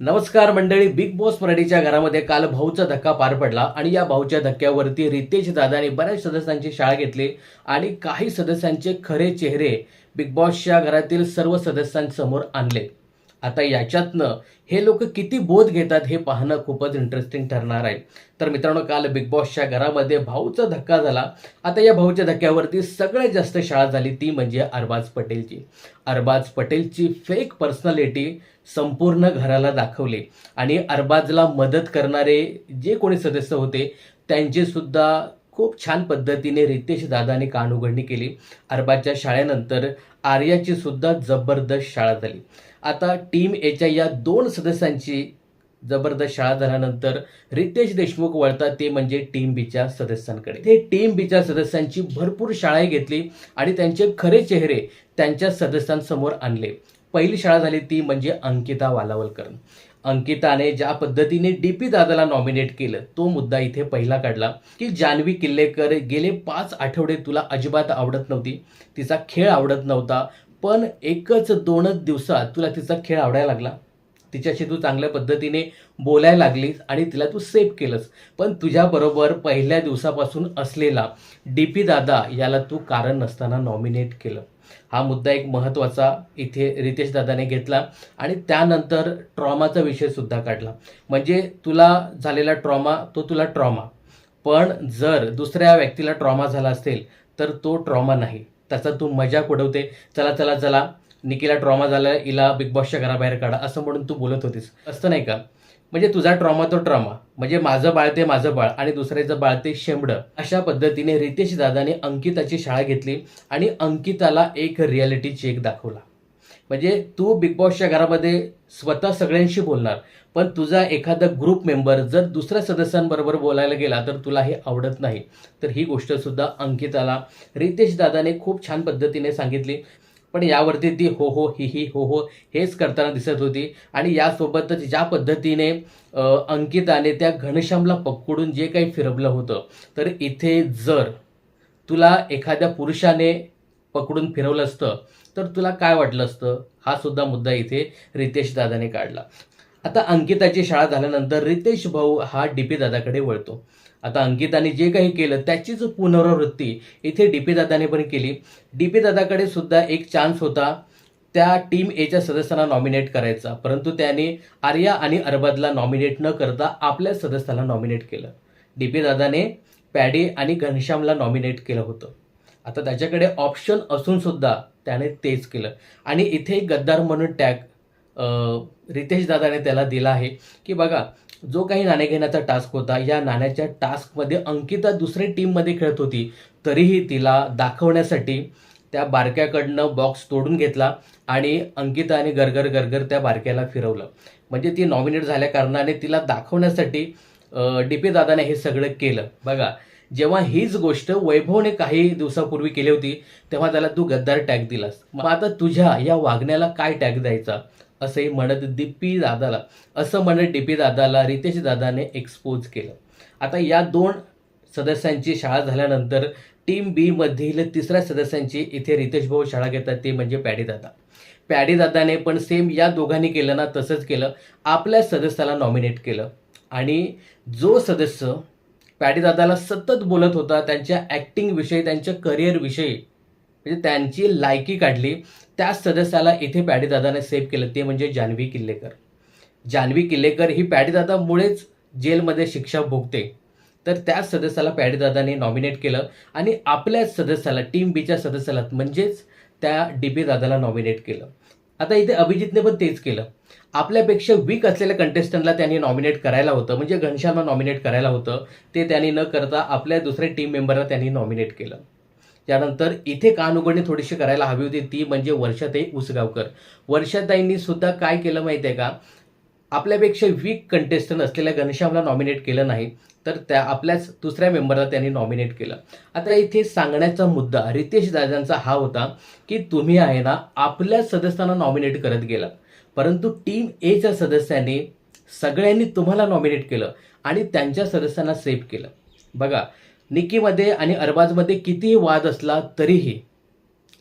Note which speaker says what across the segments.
Speaker 1: नमस्कार मंडळी big boss मराठीच्या घरामध्ये काल भाऊचा धक्का पार पडला आणि या भाऊच्या धक्क्यावरती रितेश दादाने बऱ्याच सदस्यांची शाळा घेतली आणि काही सदस्यांचे खरे चेहरे बिग बॉसच्या घरातील सर्व सदस्यांसमोर आणले. आता याच्यातनं हे लोक किती बोध घेतात हे पाहणं खूपच इंटरेस्टिंग ठरणार आहे. तर मित्रांनो काल बिग बॉसच्या घरामध्ये भाऊचा धक्का झाला. आता या भाऊच्या धक्क्यावरती सगळ्यात जास्त शाळा झाली ती म्हणजे अरबाज पटेलची. अरबाज पटेलची फेक पर्सनॅलिटी संपूर्ण घराला दाखवली. आणि अरबाजला मदत करणारे जे कोणी सदस्य होते त्यांचेसुद्धा खूप छान पद्धतीने रितेश दादाने कानउघडणी केली. अरबाच्या शाळेनंतर आर्याची सुद्धा जबरदस्त शाळा झाली. आता टीम एच्या या दोन सदस्यांची जबरदस्त शाळा झाल्यानंतर रितेश देशमुख वळतात ते म्हणजे टीम बीच्या सदस्यांकडे. ते टीम बीच्या सदस्यांची भरपूर शाळाही घेतली आणि त्यांचे खरे चेहरे त्यांच्या सदस्यांसमोर आणले. पहिली शाळा झाली ती म्हणजे अंकिता वालावलकर. अंकिताने ज्या पद्धतीने डी पी दादाला नॉमिनेट केलं तो मुद्दा इथे पहिला काढला की जान्हवी किल्लेकर गेले पाच आठवडे तुला अजिबात आवडत नव्हती तिचा खेळ आवडत नव्हता पण एकच दोनच दिवसात तुला तिचा खेळ आवडायला लागला. तिच्याशी तू चांगल्या पद्धतीने बोलायला लागलीस आणि तिला तू सेफ केलंस. पण तुझ्याबरोबर पहिल्या दिवसापासून असलेला डी पी दादा याला तू कारण नसताना नॉमिनेट केलं. हा मुद्दा एक महत्त्वाचा इथे रितेश दादाने घेतला आणि त्यानंतर ट्रॉमाचा विषय सुद्धा काढला. म्हणजे तुला झालेला ट्रॉमा तो तुला ट्रॉमा पण जर दुसऱ्या व्यक्तीला ट्रॉमा झाला असेल तर तो ट्रॉमा नाही. त्याचा तू मजाक उडवते. चला चला चला निकीला ट्रॉमा झाला इला बिग बॉसच्या घराबाहेर काढा असं म्हणून तू बोलत होतीस. असतं नाही का? म्हणजे तुझा ट्रॉमा तो ट्रॉमा म्हणजे माझं बाळ ते माझं बाळ आणि दुसऱ्याचं बाळ ते शेंबडं. अशा पद्धतीने रितेश दादाने अंकिताची शाळा घेतली आणि अंकिताला एक रियालिटी चेक दाखवला. म्हणजे तू बिग बॉसच्या घरामध्ये स्वतः सगळ्यांशी बोलणार पण तुझा एखादा ग्रुप मेंबर जर दुसऱ्या सदस्यांबरोबर बोलायला गेला तर तुला हे आवडत नाही. तर ही गोष्टसुद्धा अंकिताला रितेश दादाने खूप छान पद्धतीने सांगितली. पण यावरती ती हो हो ही ही हो हो हेच करताना दिसत होती. आणि यासोबतच ज्या पद्धतीने अंकिताने त्या घनश्यामला पकडून जे काही फिरवलं होतं तर इथे जर तुला एखाद्या पुरुषाने पकडून फिरवलं असतं तर तुला काय वाटलं असतं? हा सुद्धा मुद्दा इथे रितेश दादाने काढला. आता अंकिताची शाळा झाल्यानंतर रितेश भाऊ हा डी पी दादाकडे वळतो. आता अंकिताने जे काही केलं त्याचीच पुनरावृत्ती इथे डी पी दादाने पण केली. डी पी दादाकडे सुद्धा एक चान्स होता त्या टीम एच्या सदस्यांना नॉमिनेट करायचा. परंतु त्याने आर्या आणि अरबदला नॉमिनेट न करता आपल्या सदस्याला नॉमिनेट केलं. डी पी दादाने पॅडी आणि घनश्यामला नॉमिनेट केलं होतं. आता त्याच्याकडे ऑप्शन असूनसुद्धा त्याने तेच केलं. आणि इथे एक गद्दार म्हणून टॅग रितेश दादाने त्याला दिला आहे की बघा जो काही नाणे घेण्याचा टास्क होता या नाण्याच्या टास्कमध्ये अंकिता दुसऱ्या टीममध्ये खेळत होती. तरीही तिला दाखवण्यासाठी त्या बारक्याकडनं बॉक्स तोडून घेतला आणि अंकिता आणि गरगर गरगर त्या बारक्याला फिरवलं. म्हणजे ती नॉमिनेट झाल्या कारणाने तिला दाखवण्यासाठी डी पी दादाने हे सगळं केलं. बघा जेव्हा हीच गोष्ट वैभवने काही दिवसापूर्वी केली होती तेव्हा त्याला तू गद्दार टॅग दिलास. मग आता तुझ्या या वागण्याला काय टॅग द्यायचा? असंही म्हणत डीपी दादाला असं म्हणत डीपी दादाला रितेश दादाने एक्सपोज केलं. आता या दोन सदस्यांची शाळा झाल्यानंतर टीम बीमधील तिसऱ्या सदस्यांची इथे रितेश भाऊ शाळा घेतात ते म्हणजे पॅडी दादा. पॅडी दादाने पण सेम या दोघांनी केलं ना तसंच केलं. आपल्या सदस्याला नॉमिनेट केलं. आणि जो सदस्य पॅडी दादाला सतत बोलत होता त्यांच्या ॲक्टिंगविषयी त्यांच्या करिअरविषयी म्हणजे त्यांची लायकी काढली त्याच सदस्याला इथे पॅडीदादाने सेव्ह केलं. ते म्हणजे जान्हवी किल्लेकर. जान्हवी किल्लेकर ही पॅडीदादामुळेच जेलमध्ये शिक्षा भोगते. तर त्याच सदस्याला पॅडीदादाने नॉमिनेट केलं आणि आपल्याच सदस्याला टीम बीच्या सदस्याला म्हणजेच त्या डी पी दादाला नॉमिनेट केलं. आता इथे अभिजितने पण तेच केलं. आपल्यापेक्षा वीक असलेल्या कंटेस्टंटला त्यांनी नॉमिनेट करायला होतं. म्हणजे घनश्यामला नॉमिनेट करायला होतं. ते त्यांनी न करता आपल्या दुसऱ्या टीम मेंबरला त्यांनी नॉमिनेट केलं. त्यानंतर इथे कान थोडीशी करायला हवी होती. ती म्हणजे वर्षाताई उसगावकर. वर्षाताईंनी सुद्धा काय केलं माहिती आहे का? आपल्यापेक्षा वीक कंटेस्टंट असलेल्या घनश्यामला नॉमिनेट केलं नाही तर त्या आपल्याच दुसऱ्या मेंबरला त्यांनी नॉमिनेट केलं. आता इथे सांगण्याचा मुद्दा रितेश दादांचा हा होता की तुम्ही आहे ना आपल्या सदस्यांना नॉमिनेट करत गेला परंतु टीम एच्या सदस्यांनी सगळ्यांनी तुम्हाला नॉमिनेट केलं आणि त्यांच्या सदस्यांना सेव्ह केलं. बघा निकीमध्ये आणि अरबाजमध्ये कितीही वाद असला तरीही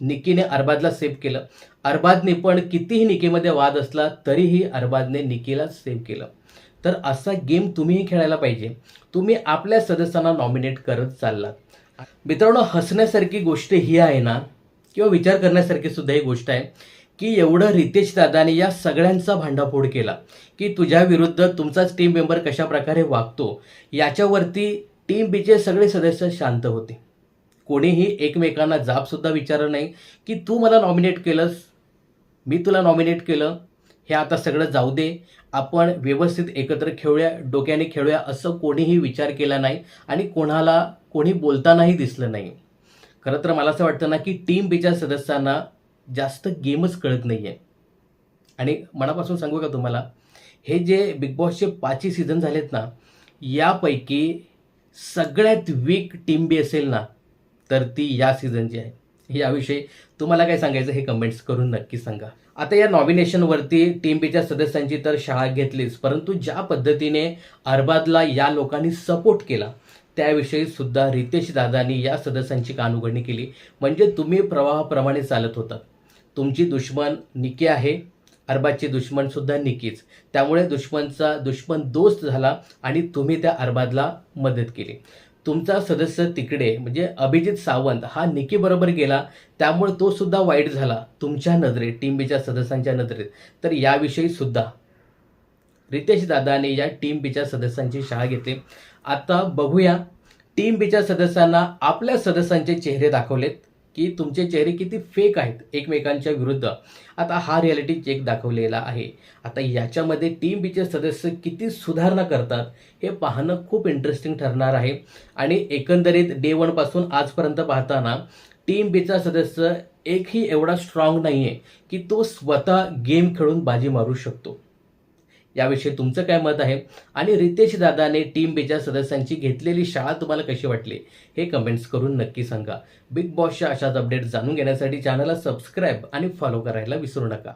Speaker 1: निकीने अरबाजला सेव्ह केलं. अरबाजने पण कितीही निकीमध्ये वाद असला तरीही अरबाजने निकीला सेव्ह केलं. तर असा गेम तुम्हीही खेळायला पाहिजे. तुम्ही आपल्या सदस्यांना नॉमिनेट करत चाललात. मित्रांनो हसण्यासारखी गोष्ट ही आहे ना किंवा विचार करण्यासारखी सुद्धा ही गोष्ट आहे की एवढं रितेश दादाने या सगळ्यांचा भांडाफोड केला की तुझ्या विरुद्ध तुमचाच टीम मेंबर कशाप्रकारे वागतो याच्यावरती टीम बीचे सगळे सदस्य शांत होते. कोणीही एकमेकांना जाबसुद्धा विचारलं नाही की तू मला नॉमिनेट केलंस? मी तुला नॉमिनेट केलं? हे आता सगळं जाऊ दे. आपण व्यवस्थित एकत्र खेळूया डोक्याने खेळूया असं कोणीही विचार केला नाही आणि कोणाला कोणी बोलतानाही दिसलं नाही. खरं तर मला असं वाटतं ना की टीम बीच्या सदस्यांना जास्त गेमच कळत नाही आहे आणि मनापासून सांगू का तुम्हाला? हे जे बिग बॉसचे पाचही सीझन झालेत ना यापैकी सगळ्यात वीक टीम बी असेल ना तर ती या सीझनची आहे. याविषयी तुम्हाला काय सांगायचं हे कमेंट्स करून नक्की सांगा. आता या नॉमिनेशनवरती टीम बीच्या सदस्यांची तर शाळा घेतलीच परंतु ज्या पद्धतीने अरबादला या लोकांनी सपोर्ट केला त्याविषयी सुद्धा रितेश दादानी या सदस्यांची कानउघडणी केली. म्हणजे तुम्ही प्रवाहाप्रमाणे चालत होता. तुमची दुश्मन निके आहे अरबादची दुश्मन सुद्धा निकीच. त्यामुळे दुश्मनचा दुश्मन दोस्त झाला आणि तुम्ही त्या अरबादला मदत केली. तुमचा सदस्य तिकडे म्हणजे अभिजित सावंत हा निकी बरोबर गेला. त्यामुळे तो सुद्धा वाईट झाला तुमच्या नजरेत टीम बीच्या सदस्यांच्या नजरेत. तर याविषयी सुद्धा रितेश दादाने या टीम बीच्या सदस्यांची शाळा घेतली. आता बघूया टीम बीच्या सदस्यांना आपल्या सदस्यांचे चेहरे दाखवलेत. की तुमचे चेहरे किती फेक आहेत एकमेकांच्या विरुद्ध. आता हा रियालिटी चेक दाखवलेला आहे. आता याच्यामध्ये टीम बीचे सदस्य किती सुधारणा करतात हे पाहणं खूप इंटरेस्टिंग ठरणार आहे. आणि एकंदरीत डे वनपासून आजपर्यंत पाहताना टीम बीचा सदस्य एकही एवढा स्ट्रॉंग नाही आहे की तो स्वतः गेम खेळून बाजी मारू शकतो. याविषयी तुमचं काय मत आहे? आणि रितेश दादाने टीम बीच्या सदस्यांची घेतलेली शाळा तुम्हाला कशी वाटली? हे कमेंट्स करून नक्की सांगा. बिग बॉसच्या अशाच अपडेट जाणून घेण्यासाठी चॅनलला सबस्क्राईब आणि फॉलो करायला विसरू नका.